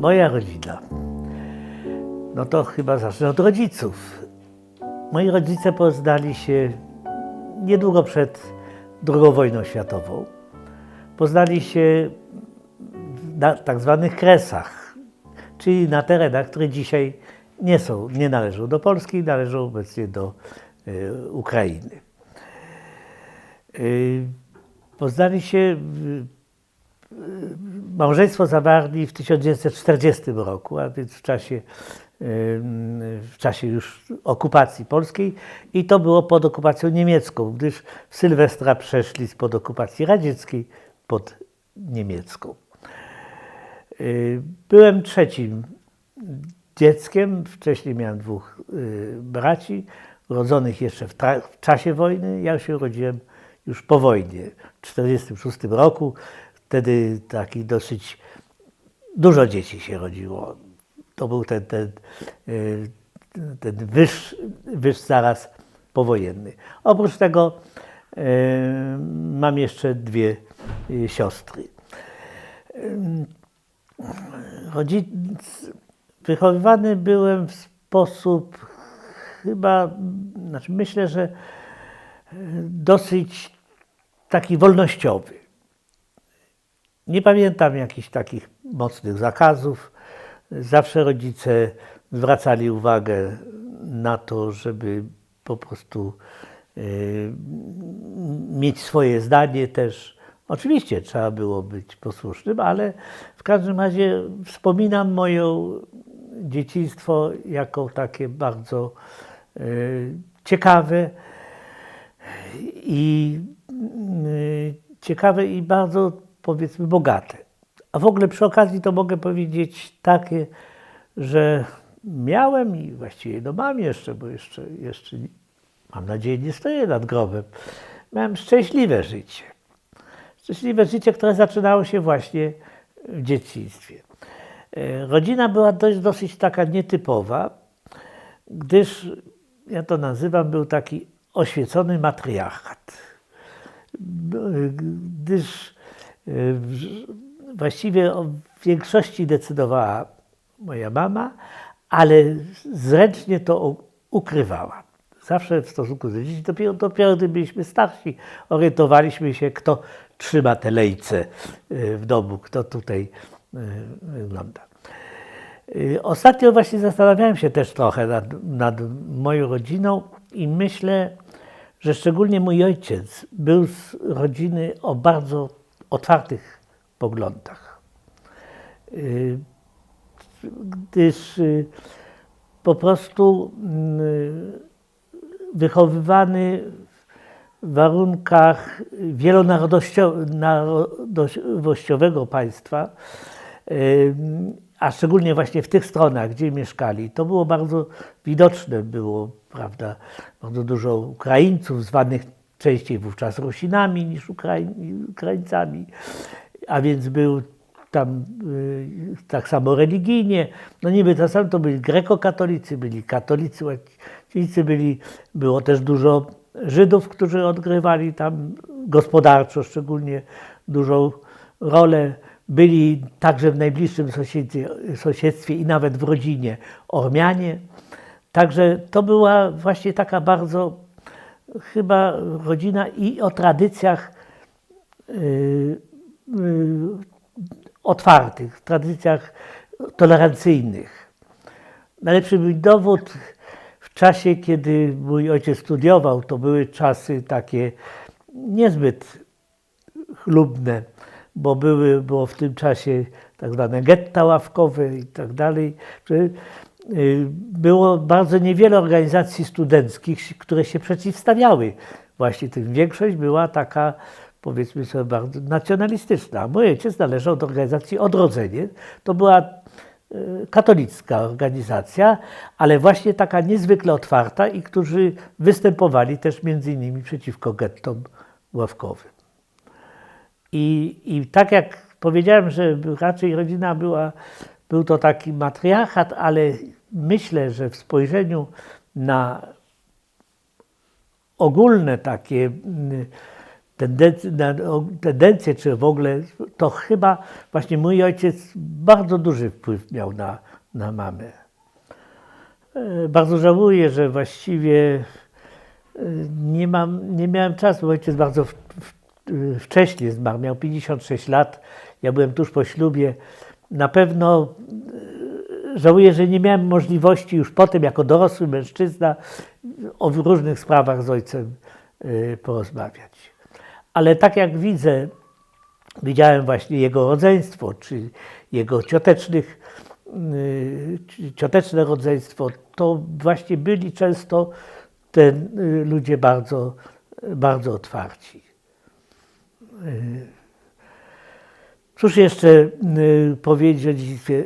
Moja rodzina. No to chyba zacznę od rodziców. Moi rodzice poznali się niedługo przed II wojną światową. Poznali się na tak zwanych kresach, czyli na terenach, które dzisiaj nie są, nie należą do Polski, należą obecnie do y, Ukrainy. Y, poznali się, małżeństwo zawarli w 1940 roku, a więc w czasie, y, w czasie już okupacji polskiej i to było pod okupacją niemiecką, gdyż w Sylwestra przeszli spod okupacji radzieckiej pod niemiecką. Y, Byłem trzecim dzieckiem. Wcześniej miałem dwóch y, braci, urodzonych jeszcze w, w czasie wojny. Ja się urodziłem już po wojnie, w 1946 roku. Wtedy taki dosyć dużo dzieci się rodziło. To był ten, ten, y, ten wyż, wyż zaraz powojenny. Oprócz tego y, mam jeszcze dwie y, siostry. Rodzic, wychowywany byłem w sposób chyba, znaczy myślę, że e, dosyć taki wolnościowy. Nie pamiętam jakichś takich mocnych zakazów. Zawsze rodzice zwracali uwagę na to, żeby po prostu e, mieć swoje zdanie też. Oczywiście trzeba było być posłusznym, ale w każdym razie wspominam moją dzieciństwo jako takie bardzo e, ciekawe i e, ciekawe i bardzo powiedzmy bogate. A w ogóle przy okazji to mogę powiedzieć takie, że miałem i właściwie no mam jeszcze, bo jeszcze, jeszcze mam nadzieję nie stoję nad grobem, miałem szczęśliwe życie. Szczęśliwe życie, które zaczynało się właśnie w dzieciństwie. E, Rodzina była dość, dosyć taka nietypowa, gdyż, ja to nazywam, był taki oświecony matriarchat. Gdyż właściwie o większości decydowała moja mama, ale zręcznie to ukrywała. Zawsze w stosunku do dzieci, dopiero, dopiero gdy byliśmy starsi, orientowaliśmy się, kto trzyma te lejce e, w domu, kto tutaj wygląda. Ostatnio właśnie zastanawiałem się też trochę nad, nad moją rodziną i myślę, że szczególnie mój ojciec był z rodziny o bardzo otwartych poglądach. Gdyż po prostu wychowywany w warunkach wielonarodowościowego państwa, a szczególnie właśnie w tych stronach, gdzie mieszkali, to było bardzo widoczne, było, prawda, bardzo dużo Ukraińców zwanych częściej wówczas Rusinami niż Ukraiń, Ukraińcami, a więc był tam y, tak samo religijnie, no niby to samo, to byli grekokatolicy, byli katolicy łacińcy, byli, było też dużo Żydów, którzy odgrywali tam gospodarczo szczególnie dużą rolę. Byli także w najbliższym sąsiedztwie, sąsiedztwie i nawet w rodzinie Ormianie. Także to była właśnie taka bardzo chyba rodzina i o tradycjach yy, yy, otwartych, tradycjach tolerancyjnych. Najlepszy był dowód w czasie, kiedy mój ojciec studiował, to były czasy takie niezbyt chlubne, bo były, było w tym czasie tak zwane getta ławkowe i tak dalej. Było bardzo niewiele organizacji studenckich, które się przeciwstawiały właśnie tym. Większość była taka, powiedzmy sobie, bardzo nacjonalistyczna. Mój ojciec należał do organizacji Odrodzenie. To była katolicka organizacja, ale właśnie taka niezwykle otwarta i którzy występowali też między innymi przeciwko gettom ławkowym. I, I tak jak powiedziałem, że raczej rodzina była, był to taki matriarchat, ale myślę, że w spojrzeniu na ogólne takie tendencje, na, o- tendencje, czy w ogóle, to chyba właśnie mój ojciec bardzo duży wpływ miał na, na mamę. E, Bardzo żałuję, że właściwie e, nie, mam, nie miałem czasu. Ojciec bardzo w, w, wcześnie zmarł, miał 56 lat. Ja byłem tuż po ślubie. Na pewno żałuję, że nie miałem możliwości już potem, jako dorosły mężczyzna, o różnych sprawach z ojcem e, porozmawiać. Ale tak jak widzę, widziałem właśnie jego rodzeństwo, czy jego ciotecznych, y, cioteczne rodzeństwo, to właśnie byli często te y, ludzie bardzo, bardzo otwarci. Y, Cóż jeszcze y, powiedzieć o dziedzictwie?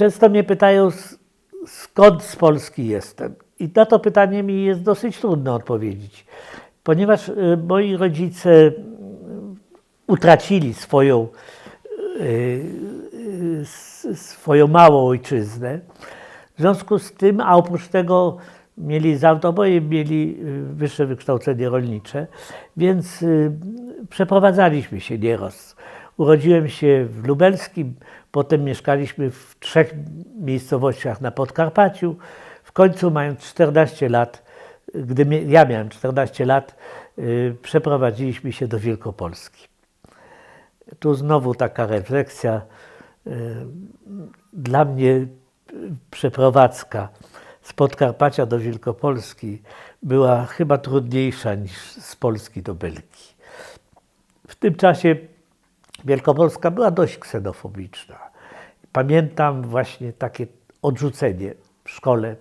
Często mnie pytają, skąd z Polski jestem. I na to pytanie mi jest dosyć trudno odpowiedzieć, ponieważ y, moi rodzice y, utracili swoją, y, swoją małą ojczyznę. W związku z tym, a oprócz tego mieli za oboje mieli wyższe wykształcenie rolnicze, więc przeprowadzaliśmy się nieraz. Urodziłem się w Lubelskim, potem mieszkaliśmy w trzech miejscowościach na Podkarpaciu. W końcu, mając 14 lat, gdy ja miałem 14 lat, y, przeprowadziliśmy się do Wielkopolski. Tu znowu taka refleksja. y, Dla mnie y, przeprowadzka z Podkarpacia do Wielkopolski była chyba trudniejsza niż z Polski do Belgii. W tym czasie Wielkopolska była dość ksenofobiczna. Pamiętam właśnie takie odrzucenie w szkole,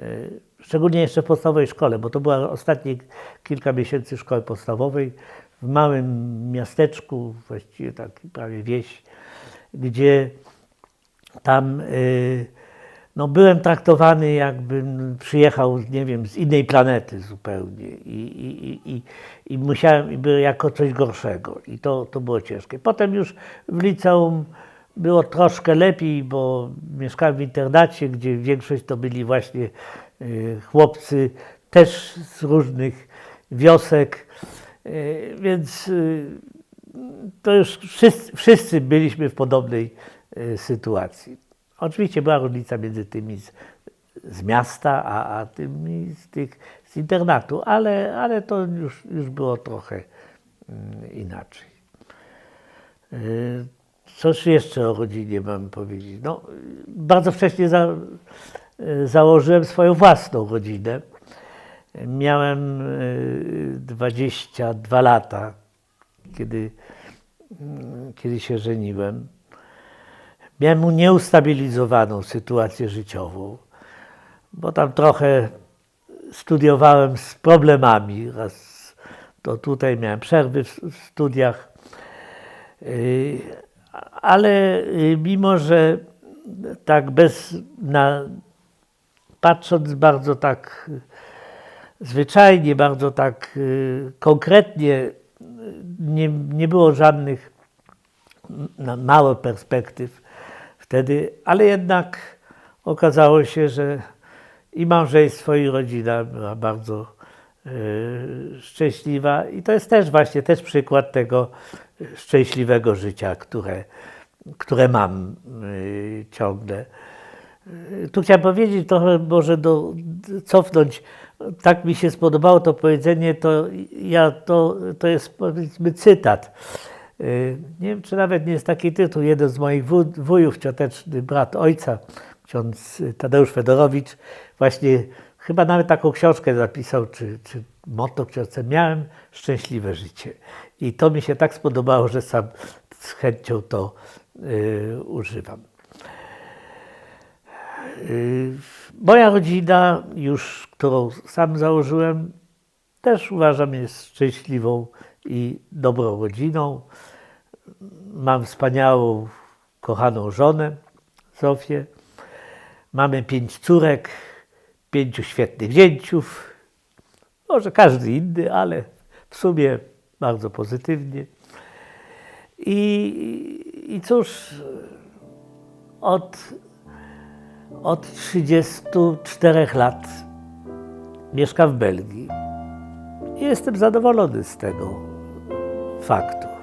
y, szczególnie jeszcze w podstawowej szkole, bo to była ostatnie kilka miesięcy szkoły podstawowej w małym miasteczku, właściwie tak prawie wieś, gdzie tam y, no, byłem traktowany jakbym przyjechał, nie wiem, z innej planety zupełnie i, i, i- i, musiałem, i jako coś gorszego i to, to było ciężkie. Potem już w liceum było troszkę lepiej, bo mieszkałem w internacie, gdzie większość to byli właśnie y, chłopcy też z różnych wiosek, y, więc y, to już wszyscy, wszyscy byliśmy w podobnej sytuacji. Oczywiście była różnica między tymi z, z miasta, a, a tymi z, tych, z internatu, ale, ale to już, już było trochę mm, inaczej. Y, Coś jeszcze o rodzinie mam powiedzieć? No, y, bardzo wcześnie za, y, założyłem swoją własną rodzinę. Miałem y, 22 lata, kiedy, mm, kiedy się żeniłem. Miałem nieustabilizowaną sytuację życiową, bo tam trochę studiowałem z problemami. Raz to tutaj miałem przerwy w studiach. Yy, Ale yy, mimo, że tak bez, na, patrząc bardzo tak zwyczajnie, bardzo tak yy, konkretnie, nie, nie było żadnych na małe perspektyw wtedy, ale jednak okazało się, że i małżeństwo, i rodzina była bardzo e, szczęśliwa i to jest też właśnie też przykład tego szczęśliwego życia, które, które mam e, ciągle. E, Tu chciałem powiedzieć trochę, może do, cofnąć. Tak mi się spodobało to powiedzenie, to ja to, to jest powiedzmy cytat. Y, Nie wiem, czy nawet nie jest taki tytuł. Jeden z moich wuj- wujów, cioteczny brat ojca, ksiądz Tadeusz Fedorowicz, właśnie chyba nawet taką książkę zapisał, czy, czy motto książce. Miałem szczęśliwe życie. I to mi się tak spodobało, że sam z chęcią to y, używam. Y, Moja rodzina, już którą sam założyłem, też uważam jest szczęśliwą i dobrą rodziną. Mam wspaniałą, kochaną żonę, Zofię. Mamy pięć córek, pięciu świetnych zięciów. Może każdy inny, ale w sumie bardzo pozytywnie. I, i cóż, od, od 34 lat mieszkam w Belgii. jestem zadowolony z tego faktu.